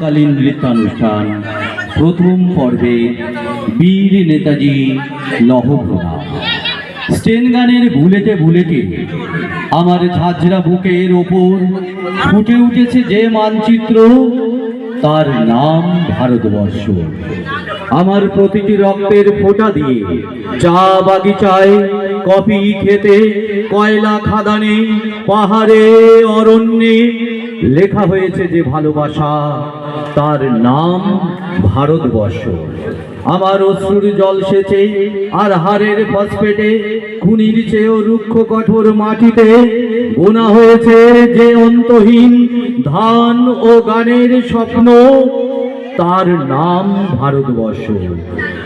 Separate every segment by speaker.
Speaker 1: সান্ধ্যকালীন নৃত্যানুষ্ঠান প্রথম পর্বে বীর নেতাজি লহপ্রভা স্টেন গানের ভুলেতে ভুলেতে আমার ঝাঁঝরা বুকের ওপর ফুটে উঠেছে যে মানচিত্র, তার নাম ভারতবর্ষ। আমার প্রতিটি রক্তের ফোঁটা দিয়ে চা বাগিচায় কফি খেতে, কয়লা খাদানে, পাহাড়ে, অরণ্যে লেখা হয়েছে যে ভালোবাসা, তার নাম ভারতবর্ষ। আমার অশ্রুর জল সেচে আর হারের ফসফেটে, খুনির চেয়েও রুক্ষ কঠোর মাটিতে বোনা হয়েছে যে অন্তহীন ধান ও গানের স্বপ্ন তার নাম ভারতবর্ষ।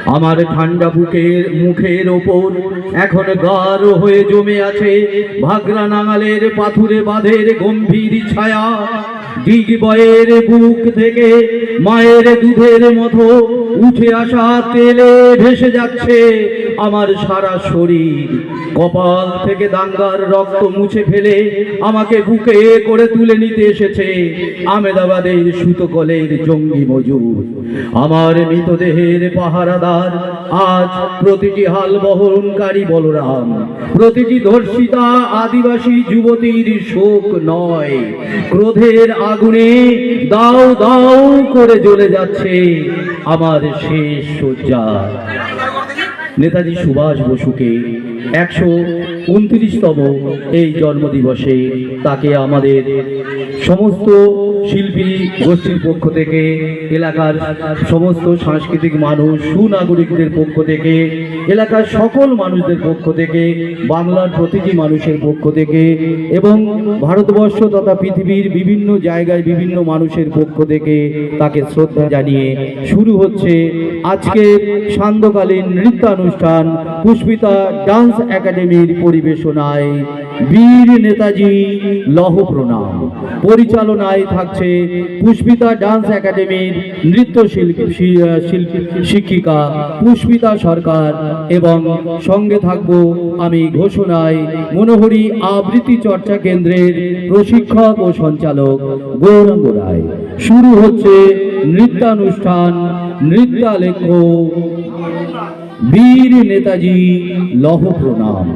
Speaker 1: আমার ঠান্ডা বুকের, মুখের ওপর এখন গাঢ় হয়ে জমে আছে ভাগরা নাঙালের পাথুরে বাঁধের গম্ভীর ছায়া। বয়ের বুক থেকে মায়ের দুধের মতো উঠে আসা তেলে ভেসে যাচ্ছে আমার সারা শরীর। কপাল থেকে দাঙ্গার রক্ত মুছে ফেলে আমাকে বুকে করে তুলে নিতে এসেছে আমেদাবাদের সুতকলের জঙ্গি মজুর। আমার মৃতদেহের পাহারাদার আজ প্রতিটি হাল বহরণকারী বলরাম, প্রতিটি ধর্ষিতা আদিবাসী যুবতীর শোক নয়, ক্রোধের আগুনে দাও দাও করে জ্বলে যাচ্ছে আমার শেষ শয্যা। নেতাজি সুভাষ বসুকে একশো উনত্রিশতম এই জন্মদিবসে তাকে আমাদের সমস্ত শিল্পী গোষ্ঠীর পক্ষ থেকে, এলাকার সমস্ত সাংস্কৃতিক মানুষ, সুনাগরিকদের পক্ষ থেকে এলাকার সকল মানুষদের পক্ষ থেকে, বাংলার প্রতিটি মানুষের পক্ষ থেকে এবং ভারতবর্ষ তথা পৃথিবীর বিভিন্ন জায়গায় বিভিন্ন মানুষের পক্ষ থেকে তাকে শ্রদ্ধা জানিয়ে শুরু হচ্ছে আজকের সান্ধ্যকালীন নৃত্যানুষ্ঠান পুষ্পিতা ডান্স একাডেমির পরিবেশনায় বীর নেতাজি লহ প্রণাম। পরিচালনায় থাকছে পুষ্পিতা ডান্স একাডেমির নৃত্য শিল্পী, শিক্ষিকা পুষ্পিতা সরকার এবং সঙ্গে থাকব আমি ঘোষণায় মনোহরি আবৃত্তি চর্চা কেন্দ্রের প্রশিক্ষক ও সঞ্চালক গৌরাঙ্গ রায়। শুরু হচ্ছে নৃত্যানুষ্ঠান নৃত্যালেখ্য বীর নেতাজি লহ প্রণাম।